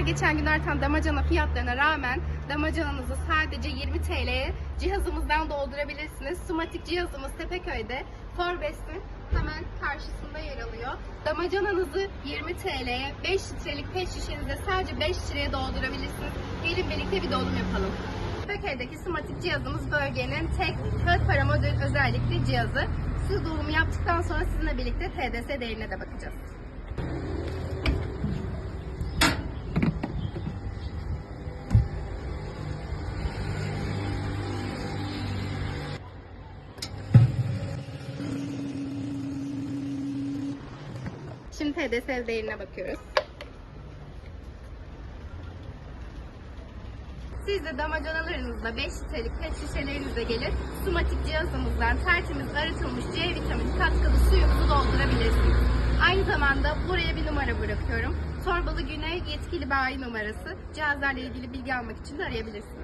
her geçen gün artan damacana fiyatlarına rağmen damacananızı sadece 20 TL'ye cihazımızdan doldurabilirsiniz. Sumatik cihazımız Tepeköy'de Forbes'in hemen karşısında yer alıyor. Damacananızı 20 TL'ye 5 litrelik pet şişenize sadece 5 liraya doldurabilirsiniz. Gelin birlikte bir dolum yapalım. Tepeköy'deki Sumatik cihazımız bölgenin tek kağıt para modül özellikli cihazı. Su dolumu yaptıktan sonra sizinle birlikte TDS değerine de bakacağız. Şimdi TDS değerine bakıyoruz. Siz de damacanalarınızla 5 litrelik pet şişelerinizle gelip sumatik cihazımızdan tertemiz arıtılmış C vitamini katkılı suyumuzu doldurabilirsiniz. Aynı zamanda buraya bir numara bırakıyorum. Torbalı Güney yetkili bayi numarası. Cihazlarla ilgili bilgi almak için de arayabilirsiniz.